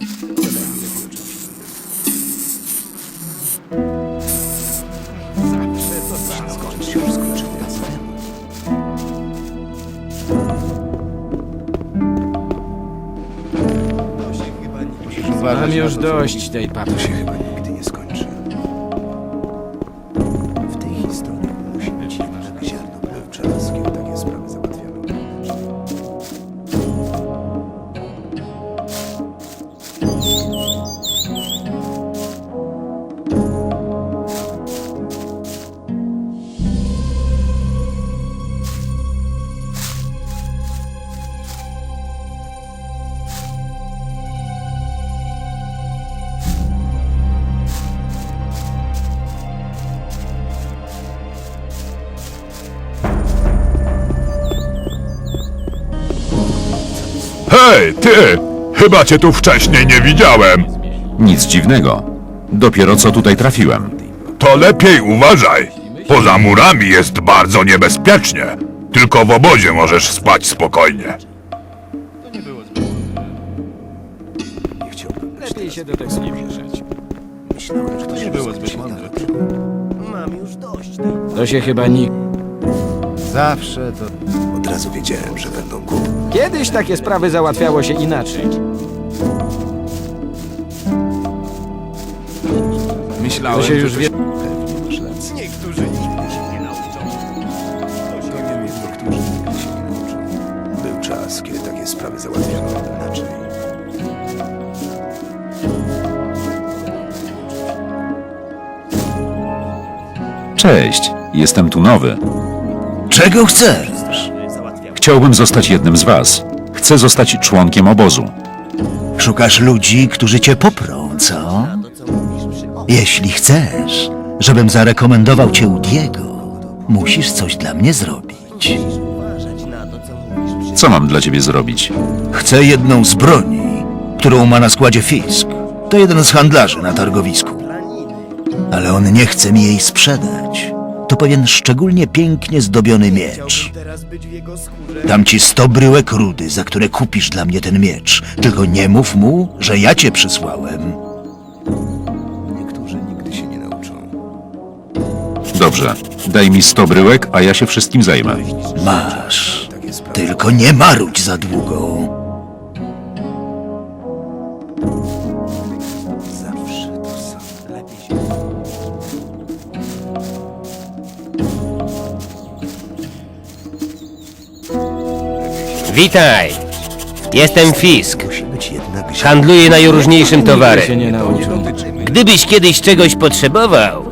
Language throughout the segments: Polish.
Dobra. Nie... Mam już dość tej papy. To się chyba nie... ty! Chyba cię tu wcześniej nie widziałem. Nic dziwnego. Dopiero co tutaj trafiłem. To lepiej uważaj. Poza murami jest bardzo niebezpiecznie. Tylko w obozie możesz spać spokojnie. Nie chciałbym Lepiej się do tego nie mieszać. Myślałem, że to nie było zbyt mądre. To się chyba nikt... Zawsze to... Od razu wiedziałem, że będą głupi. Kiedyś takie sprawy załatwiało się inaczej. Myślałem, się już wie... Pewnie masz rację. Niektórzy nigdy się nie nauczą. Powiem, niektórzy nigdy się nie nauczą. Był czas, kiedy takie sprawy załatwiano inaczej. Cześć, jestem tu nowy. Czego chcesz? Chciałbym zostać jednym z was. Chcę zostać członkiem obozu. Szukasz ludzi, którzy cię poprą, co? Jeśli chcesz, żebym zarekomendował cię u Diego, musisz coś dla mnie zrobić. Co mam dla ciebie zrobić? Chcę jedną z broni, którą ma na składzie Fisk. To jeden z handlarzy na targowisku. Ale on nie chce mi jej sprzedać. To pewien szczególnie pięknie zdobiony miecz. Dam ci sto bryłek rudy, za które kupisz dla mnie ten miecz. Tylko nie mów mu, że ja cię przysłałem. Niektórzy nigdy się nie nauczą. Dobrze, daj mi 100 bryłek, a ja się wszystkim zajmę. Masz. Tylko nie marudź za długo. Witaj! Jestem Fisk. Handluję najróżniejszym towarem. Gdybyś kiedyś czegoś potrzebował,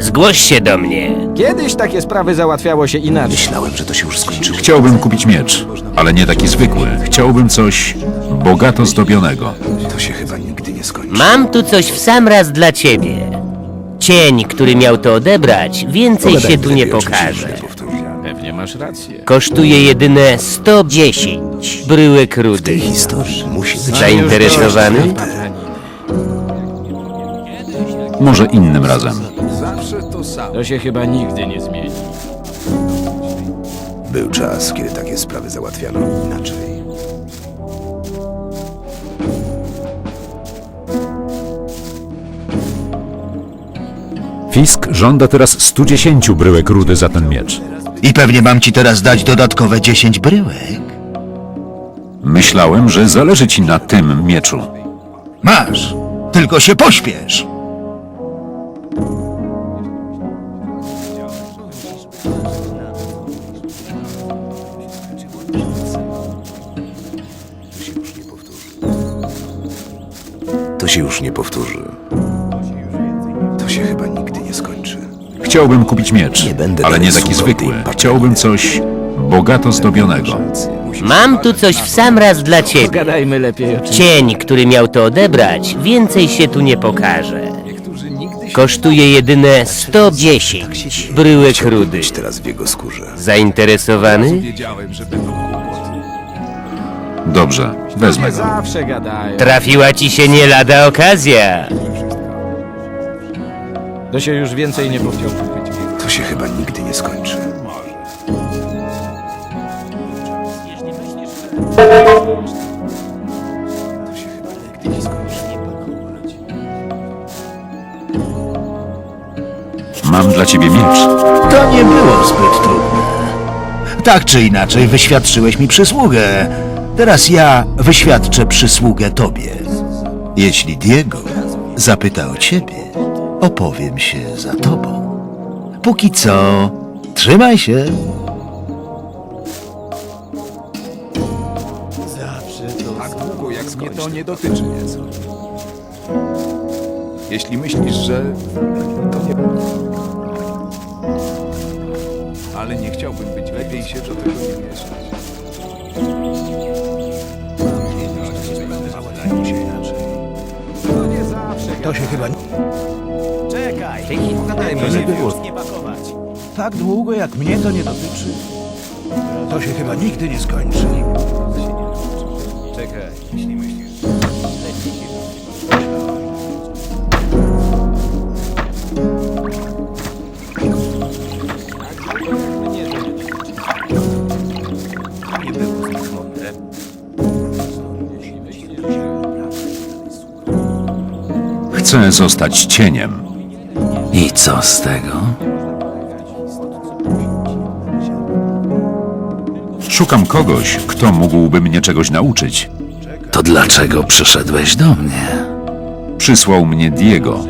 zgłoś się do mnie. Kiedyś takie sprawy załatwiało się inaczej. Myślałem, że to się już skończyło. Chciałbym kupić miecz, ale nie taki zwykły. Chciałbym coś bogato zdobionego. To się chyba nigdy nie skończy. Mam tu coś w sam raz dla ciebie. Cień, który miał to odebrać, więcej się tu nie pokaże. Pewnie masz rację. Kosztuje jedyne 110 bryłek rudy. Historii musi być Zainteresowany? Może innym razem. To się chyba nigdy nie zmieni. Był czas, kiedy takie sprawy załatwiano inaczej. Fisk żąda teraz 110 bryłek rudy za ten miecz. I pewnie mam ci teraz dać dodatkowe 10 bryłek. Myślałem, że zależy ci na tym mieczu. Masz. Tylko się pośpiesz. To się już nie powtórzy. Chciałbym kupić miecz, ale nie taki zwykły. Chciałbym coś bogato zdobionego. Mam tu coś w sam raz dla ciebie. Gadajmy lepiej o czymś. Cień, który miał to odebrać, więcej się tu nie pokaże. Kosztuje jedyne 110 bryłek Chciałbym rudy. być teraz w jego skórze. Zainteresowany? Dobrze, wezmę go. Zawsze. Trafiła ci się nie lada okazja. To się już więcej nie powtórzy. To się chyba nigdy nie skończy. To się chyba nigdy nie skończy. Mam dla ciebie miecz. To nie było zbyt trudne. Tak czy inaczej, wyświadczyłeś mi przysługę. Teraz ja wyświadczę przysługę tobie. Jeśli Diego zapyta o ciebie, opowiem się za tobą. Póki co, trzymaj się. Tak długo jak mnie to nie dotyczy. Jeśli myślisz, że to nie... Ale nie chciałbym być lepiej się do tego nie mieszać. To się chyba... Czekaj, To nie było. Tak długo jak mnie to nie dotyczy, to się chyba nigdy nie skończy. czekaj. Jeśli myślisz, nie było zbyt mądre. Chcę zostać cieniem. I co z tego? Szukam kogoś, kto mógłby mnie czegoś nauczyć. To dlaczego przyszedłeś do mnie? Przysłał mnie Diego.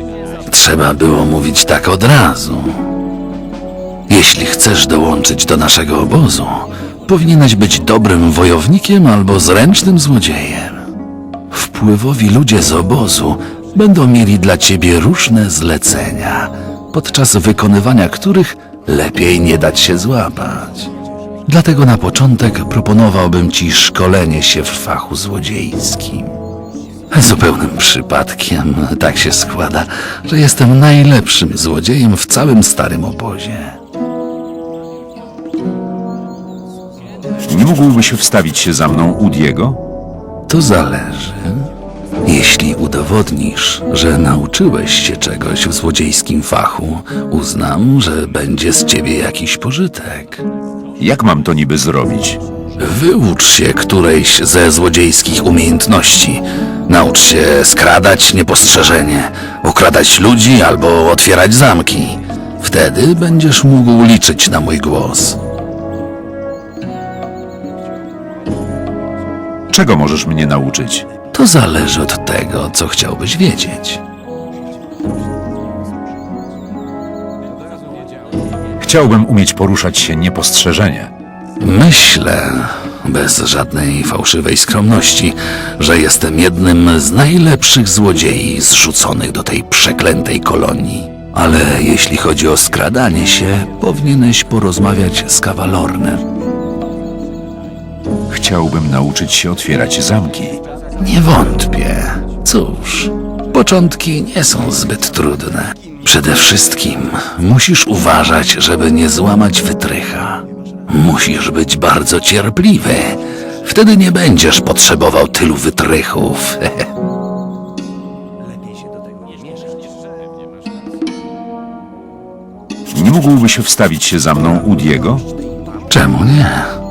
Trzeba było mówić tak od razu. Jeśli chcesz dołączyć do naszego obozu, powinieneś być dobrym wojownikiem albo zręcznym złodziejem. Wpływowi ludzie z obozu będą mieli dla ciebie różne zlecenia, podczas wykonywania których lepiej nie dać się złapać. Dlatego na początek proponowałbym ci szkolenie się w fachu złodziejskim. Zupełnym przypadkiem tak się składa, że jestem najlepszym złodziejem w całym starym obozie. Nie mógłbyś wstawić się za mną u Diego? To zależy. Jeśli udowodnisz, że nauczyłeś się czegoś w złodziejskim fachu, uznam, że będzie z ciebie jakiś pożytek. Jak mam to niby zrobić? Wyucz się którejś ze złodziejskich umiejętności. Naucz się skradać niepostrzeżenie, okradać ludzi albo otwierać zamki. Wtedy będziesz mógł liczyć na mój głos. Czego możesz mnie nauczyć? To zależy od tego, co chciałbyś wiedzieć. Chciałbym umieć poruszać się niepostrzeżenie. Myślę, bez żadnej fałszywej skromności, że jestem jednym z najlepszych złodziei zrzuconych do tej przeklętej kolonii. Ale jeśli chodzi o skradanie się, powinieneś porozmawiać z kawalornem. Chciałbym nauczyć się otwierać zamki. Nie wątpię. Cóż, początki nie są zbyt trudne. Przede wszystkim musisz uważać, żeby nie złamać wytrycha. Musisz być bardzo cierpliwy. Wtedy nie będziesz potrzebował tylu wytrychów. Nie mógłbyś wstawić się za mną u Diego? Czemu nie?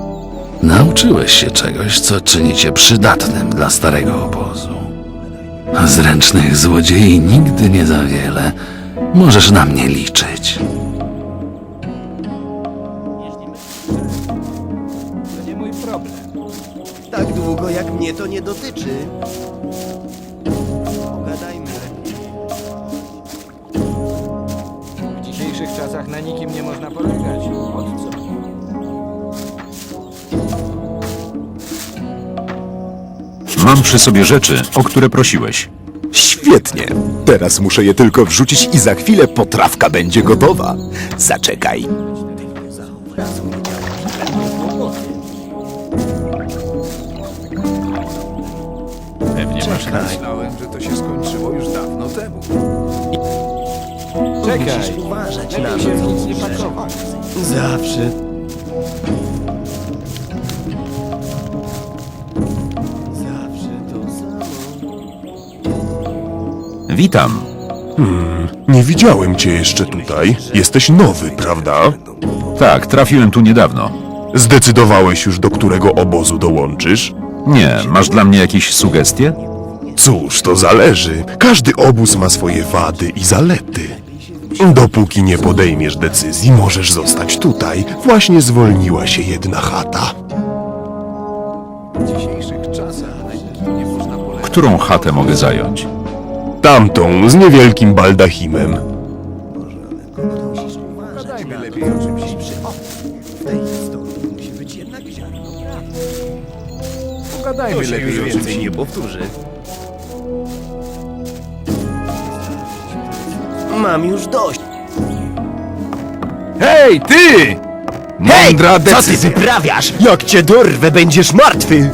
Nauczyłeś się czegoś, co czyni cię przydatnym dla starego obozu. Zręcznych złodziei nigdy nie za wiele. Możesz na mnie liczyć. Tak długo jak mnie to nie dotyczy. Pogadajmy lepiej. W dzisiejszych czasach na nikim nie można polegać. Mam przy sobie rzeczy, o które prosiłeś. Świetnie. Teraz muszę je tylko wrzucić i za chwilę potrawka będzie gotowa. Zaczekaj. Pewnie masz rację. Myślałem, że to się skończyło już dawno temu. Czekaj. Uważać na to. nic nie pakować. Zawsze. Zawsze Witam. Nie widziałem cię jeszcze tutaj. Jesteś nowy, prawda? Tak, trafiłem tu niedawno. Zdecydowałeś już, do którego obozu dołączysz? Nie, masz dla mnie jakieś sugestie? Cóż, to zależy. Każdy obóz ma swoje wady i zalety. Dopóki nie podejmiesz decyzji, możesz zostać tutaj. Właśnie zwolniła się jedna chata. Którą chatę mogę zająć? Tamtą, z niewielkim baldachimem. To się już więcej nie powtórzy. Mam już dość. Hej, ty! Hej, Mądra co ty decyzja. wyprawiasz? Jak cię dorwę, będziesz martwy!